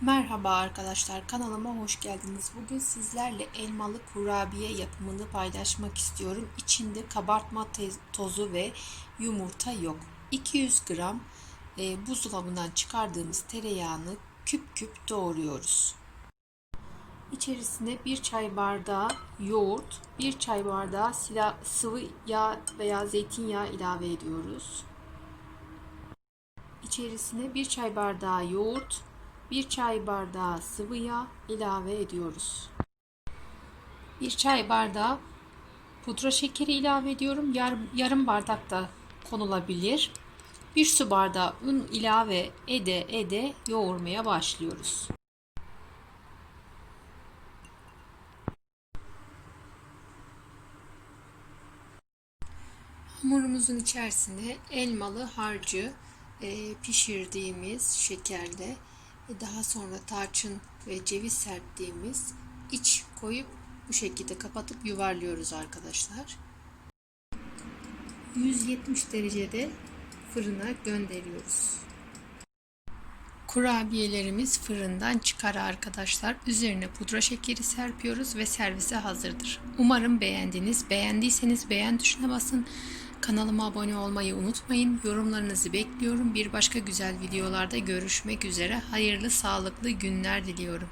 Merhaba arkadaşlar kanalıma hoş geldiniz. Bugün sizlerle elmalı kurabiye yapımını paylaşmak istiyorum. İçinde kabartma tozu ve yumurta yok. 200 gram e, buzdolabından çıkardığımız tereyağını küp küp doğruyoruz. İçerisine bir çay bardağı yoğurt, bir çay bardağı sıvı yağ veya zeytinyağı ilave ediyoruz. İçerisine bir çay bardağı yoğurt, bir çay bardağı sıvı yağ ilave ediyoruz. Bir çay bardağı pudra şekeri ilave ediyorum. Yar, yarım bardak da konulabilir. Bir su bardağı un ilave ede ede yoğurmaya başlıyoruz. Hamurumuzun içerisine elmalı harcı e, pişirdiğimiz şekerle daha sonra tarçın ve ceviz serptiğimiz iç koyup bu şekilde kapatıp yuvarlıyoruz arkadaşlar. 170 derecede fırına gönderiyoruz. Kurabiyelerimiz fırından çıkar arkadaşlar. Üzerine pudra şekeri serpiyoruz ve servise hazırdır. Umarım beğendiniz. Beğendiyseniz beğen tuşuna basın. Kanalıma abone olmayı unutmayın. Yorumlarınızı bekliyorum. Bir başka güzel videolarda görüşmek üzere. Hayırlı, sağlıklı günler diliyorum.